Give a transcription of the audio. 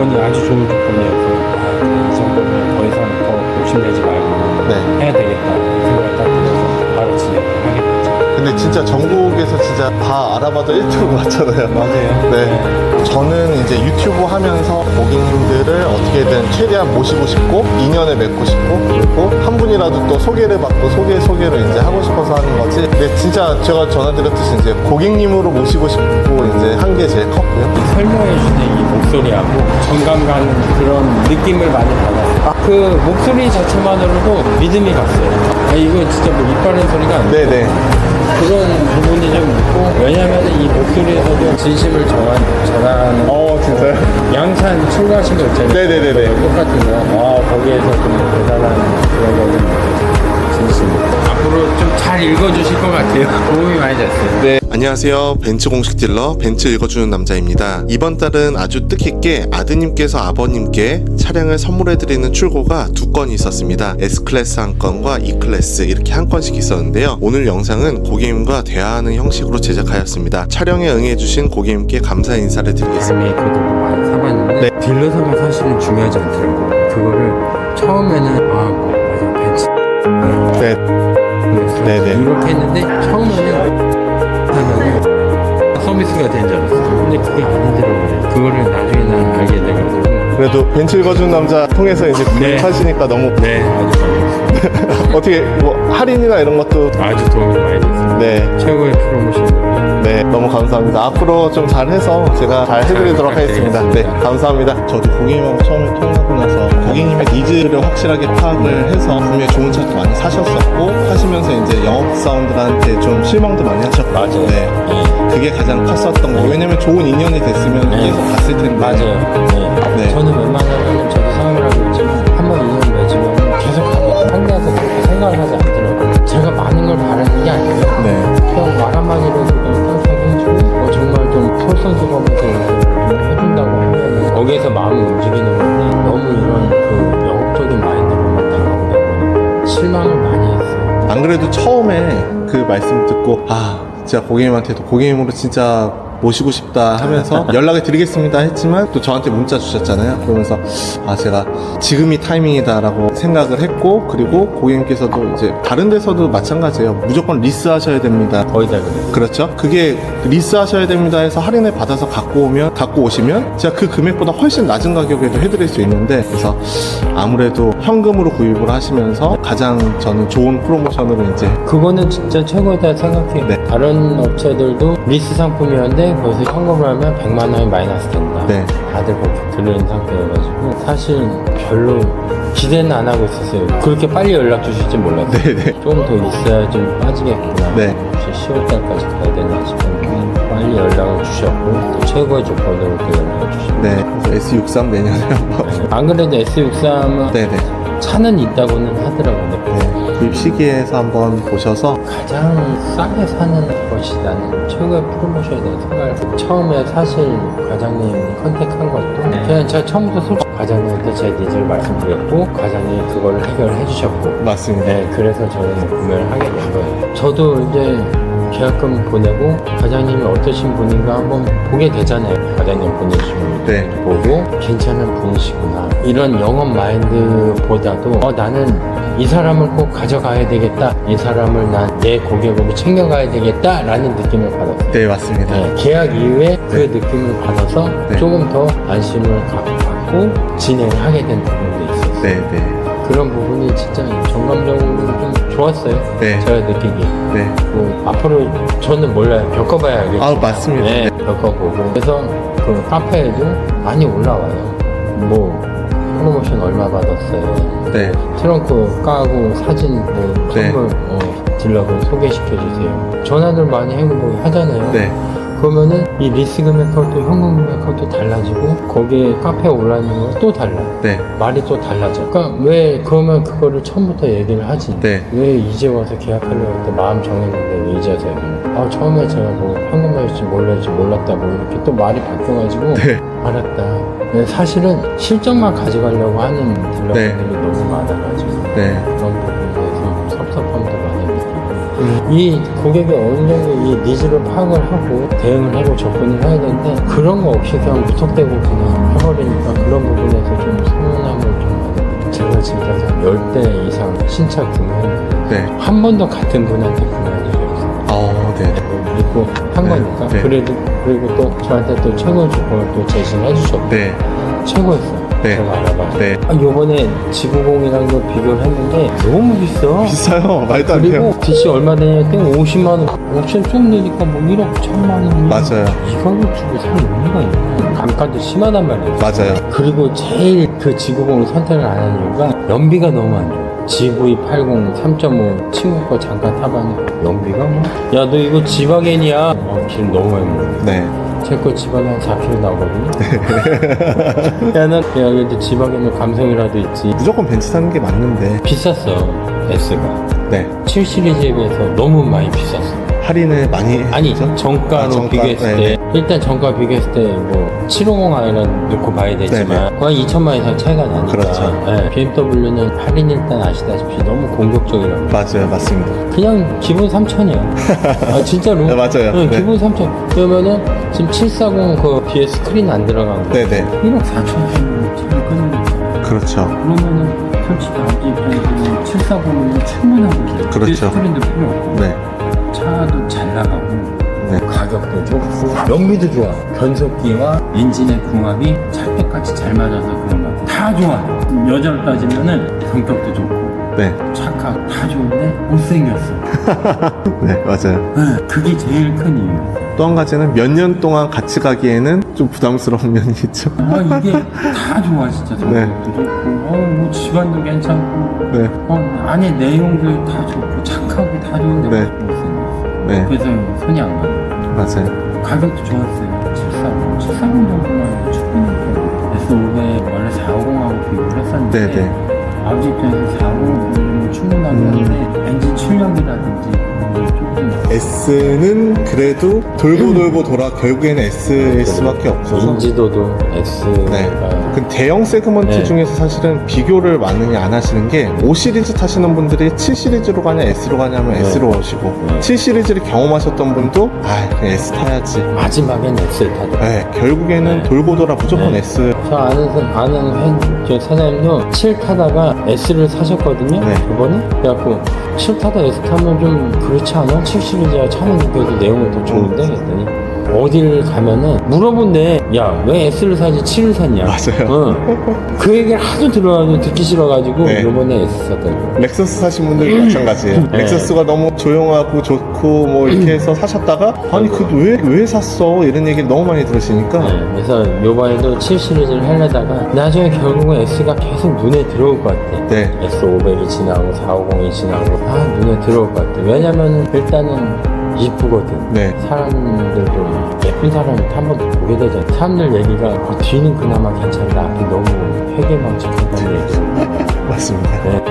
조건이 아주 좋은 조건이어서 아, 이 정도면 더 이상 더 욕심내지 말고 네. 해야 되겠다 생각을 딱 들어서 바로 진행을 하게 됐죠. 근데 진짜 전국에서 진짜 다 알아봐도 1등으로 왔잖아요. 맞아요. 네. 저는 이제 유튜브 하면서 고객님들을 어떻게든 최대한 모시고 싶고 인연을 맺고 싶고 그리고 한 분이라도 또 소개를 받고 소개 소개로 이제 하고 싶어서 하는 거지. 근데 진짜 제가 전화드렸듯이 이제 고객님으로 모시고 싶고 이제 한 게 제일 컸고요. 설명해 주는 이 목소리하고 정감 가는 그런 느낌을 많이 받았어요. 그 목소리 자체만으로도 믿음이 갔어요. 아, 이거 진짜 뭐 이빠른 소리가 아니고 네네. 그런 부분이 좀 있고 왜냐하면 이 목소리에서도 진심을 전한, 전하는 어 진짜요? 양산 출고하신 거 있잖아요. 네네네네. 똑같은 거. 아, 거기에서 좀 대단한 그런 거는 진심. 앞으로 좀 잘 읽어주실 것 같아요. 도움이 많이 됐어요. 네. 안녕하세요. 벤츠 공식 딜러 벤츠 읽어주는 남자입니다. 이번 달은 아주 뜻깊게 아드님께서 아버님께 차량을 선물해드리는 출고가 두 건이 있었습니다. S클래스 한 건과 E클래스 이렇게 한 건씩 있었는데요. 오늘 영상은 고객님과 대화하는 형식으로 제작하였습니다. 촬영에 응해주신 고객님께 감사 인사를 드리겠습니다. 메이커들도 많이 사봤는데 딜러사가 사실은 중요하지 않더라고. 그거를 처음에는 아 뭐. 네. 그래서 네네. 이렇게 했는데 처음에는 서비스가 된 줄 알았어. 근데 그게 아니더라고요. 그거를 나중에 난 알게 돼가지고. 그래도 벤츠 읽어주는 남자 통해서 이제 네. 구입하시니까 너무 네, 아주 반갑습니다. 어떻게 뭐 할인이나 이런 것도 아주 도움이 많이 됐습니다. 네. 최고의 프로모션으로. 네, 너무 감사합니다. 앞으로 좀 잘해서 제가 잘 해드리도록 하겠습니다. 네, 감사합니다. 저도 고객님하고 처음에 통화하고 나서 고객님의 니즈를 확실하게 파악을 해서 분명히 좋은 차도 많이 사셨었고 하시면서 이제 영업 사원들한테 좀 실망도 많이 하셨고 맞아요. 네, 그게 가장 컸었던 거. 왜냐면 좋은 인연이 됐으면 네. 계속 갔을 텐데. 맞아요. 네. 네. 저는 웬만하면 저 이렇게 좀 해준다고 하면 거기에서 마음이 움직이는 건데 너무 이런 그 영업적인 마인드로만 다가오다 보니까 실망을 많이 했어요. 안 그래도 처음에 그 말씀 듣고 아 진짜 고객님한테도 고객님으로 진짜 모시고 싶다 하면서 연락을 드리겠습니다 했지만 또 저한테 문자 주셨잖아요 그러면서 아 제가 지금이 타이밍이다라고 생각을 했고 그리고 고객님께서도 이제 다른 데서도 마찬가지예요 무조건 리스 하셔야 됩니다 거의 다 그래요. 그렇죠. 그게 리스 하셔야 됩니다 해서 할인을 받아서 갖고 오면, 갖고 오시면 제가 그 금액보다 훨씬 낮은 가격에도 해드릴 수 있는데 그래서 아무래도 현금으로 구입을 하시면서 가장 저는 좋은 프로모션으로 이제 그거는 진짜 최고다 생각해요. 네. 다른 업체들도 리스 상품이었는데 거기서 현금을 하면 100만 원이 마이너스 된다. 네. 다들 그렇게 들은 상태여가지고 사실 별로 기대는 안 하고 있었어요. 그렇게 빨리 연락 주실지 몰랐어요. 네네. 조금 더 있어야 좀 빠지겠구나. 네. 혹시 10월달까지 가야 되나 싶었는데 빨리 연락을 주셨고 또 최고의 조건으로 또 연락을 주셨고 네. 그래서 S63 내년에 한번. 안 그래도 S63은 네네. 차는 있다고는 하더라고요. 네. 구입 시기에서 한번 보셔서 가장 싸게 사는 것이 나는 최고의 프로모션이라고 생각을 해요. 처음에 사실 과장님 컨택한 것도 그냥 제가 처음부터 솔직히 과장님한테 제 니즈를 말씀드렸고 과장님이 그걸 해결해 주셨고 맞습니다. 네 그래서 저는 구매를 하게 된 거예요 저도 이제 계약금 보내고 과장님이 어떠신 분인가 한번 보게 되잖아요 과장님 보내주시면 네. 보고 괜찮은 분이시구나 이런 영업 마인드보다도 어, 나는 이 사람을 꼭 가져가야 되겠다 이 사람을 난 내 고객으로 챙겨가야 되겠다 라는 느낌을 받았어요 네, 맞습니다. 네, 계약 이후에 그 네. 느낌을 받아서 네. 조금 더 안심을 가- 갖고 진행을 하게 된 부분도 있었어요 네, 네. 그런 부분이 진짜 정감적으로 좀 좋았어요 네. 제가 느끼기에 네. 뭐 앞으로 저는 몰라요 겪어봐야 알겠죠 아, 맞습니다. 네, 겪어보고 그래서 그 카페에도 많이 올라와요 뭐 프로모션 얼마 받았어요 네. 트렁크 까고 사진 뭐 네. 선물 어, 딜러분 소개시켜주세요 전화들 많이 해, 뭐 하잖아요 네. 그러면은 이 리스 금액하고 또 현금 금액하고 또 달라지고 거기에 카페에 올라있는 거또 달라 네. 말이 또 달라져 그러니까 왜 그러면 그거를 처음부터 얘기를 하지 네. 왜 이제 와서 계약하려고 할 때 마음 정했는데 왜 이제 와서 얘기를 아 처음에 제가 뭐 현금 나올지 몰랐지 몰랐다고 이렇게 또 말이 바뀌어가지고 네. 알았다 사실은 실적만 가져가려고 하는 딜러분들이 네. 너무 많아가지고 네. 음. 이 고객의 어느 정도 이 니즈를 파악을 하고 대응을 하고 접근을 해야 되는데 그런 거 없이 그냥 무턱대고 그냥 해버리니까 그런 부분에서 좀 서운함을 좀 제가 지금까지 10대 이상 신차 구매를 네. 한 번도 같은 분한테 구매한 적이 없어요. 아, 네. 믿고 한 네. 거니까. 네. 그래도, 그리고 또 저한테 또 최고의 조건을 또 제시해 주셨고 네. 최고였어요. 네. 알아봤을 때. 네. 아, 요번에 지구공이랑도 비교를 했는데 너무 비싸. 비싸요. 말도 안 돼요. 그리고 DC 얼마 되냐면 50만 원 옵션 쭉 내니까 뭐 1억 1천만 원 맞아요. 이거를 주고 살 의미가 있나 감가도 심하단 말이에요 맞아요. 그리고 제일 그 지구공을 선택을 안 하는 이유가 연비가 너무 안 좋아 GV80 3.5 친구 거 잠깐 타봤는데 연비가 뭐 야 너 이거 지바겐이야 어, 기름 너무 많이 먹어 네. 제거 지바겐 한 4kg 나오거든요 야난 야 그래도 지바겐은 감성이라도 있지 무조건 벤츠 사는 게 맞는데. 비쌌어 S가 네. 7 시리즈에 비해서 너무 많이 비쌌어 할인을 많이 아니 했죠? 정가로 아, 정가, 비교했을 네. 때 일단 정가 비교했을 때 뭐 750 아니라 놓고 봐야 되지만 거의 2천만 이상 차이가 나니까 네, 그렇죠. 네, BMW는 할인 일단 아시다시피 너무 공격적이라고 맞아요. 맞습니다. 그냥 기본 3천이야 아 진짜로 네, 맞아요. 네, 네. 기본 3천 그러면은 지금 740 그 뒤에 스크린 안 들어간 거 네네. 1억 4천 주면 차를 끊는 거 그렇죠. 그러면은 솔직히 아버지 입장에서는 740은 충분하거든요 그렇죠. 뒤에 스크린도 필요 없고 네. 차도 잘 나가고 네. 가격도 좋고 연비도 좋아 변속기와 엔진의 궁합이 찰떡같이 잘 맞아서 그런 것 같아 다 좋아 여자로 따지면은 성격도 좋고 네. 착하고 다 좋은데 못생겼어 네. 맞아요. 네, 그게 제일 큰 이유였어 또 한 가지는 몇 년 동안 같이 가기에는 좀 부담스러운 면이 있죠. 아 이게 다 좋아 진짜 성격도 네. 좋고 어뭐 집안도 괜찮고 네. 어 안에 내용도 다 좋고 착하고 다 좋은데 네. 못생겼어 네. 그래서 손이 안 가요 맞아요. 가격도 좋았어요. 740, 740 정도만 충분히 S500 원래 450하고 비교를 했었는데 네네. 아버지 입장에서 450은 충분하긴 한데 엔진 출력이라든지 그런 게 조금 S는 그래도 돌고 돌고 돌아 결국에는 S일 수밖에 없어서. 인지도도 S가 네. 그 대형 세그먼트 네. 중에서 사실은 비교를 많이 안 하시는 게 5 시리즈 타시는 분들이 7 시리즈로 가냐 S로 가냐면 네. S로 오시고 네. 7 시리즈를 경험하셨던 분도 아 그냥 S 타야지. 마지막엔 S를 타더라고요. 네, 결국에는 네. 돌고 돌아 무조건 네. S. 저 아는, 사- 아는 팬, 저 사장님도 7 타다가 S를 사셨거든요. 네. 이번에. 그래갖고 7 타다 S 타면 좀 그렇지 않아? 7 시리즈야 차는 그래도 내용은 더 좋은데? 음. 했더니 어딜 가면은 물어본대. 야, 왜 S를 사지 7을 샀냐? 맞아요. 응. 그 얘기를 하도 들어가지고 듣기 싫어가지고 네. 이번에 S 샀더라고. 렉서스 사신 분들도 마찬가지예요. 네. 렉서스가 너무 조용하고 좋고 뭐 이렇게 해서 사셨다가 아니 그왜왜 샀어 이런 얘기를 너무 많이 들으시니까 네, 그래서 요번에도 7 시리즈를 하려다가 나중에 결국은 S가 계속 눈에 들어올 것 같아. 네. S500이 지나고 450이 지나고 다 눈에 들어올 것 같아. 왜냐면 일단은 이쁘거든. 네. 사람들도 예쁜 사람을 한번더 보게 되잖아. 사람들 얘기가 그 뒤는 그나마 괜찮은데 앞이 너무 회개망측하다는 얘기. 맞습니다. 네.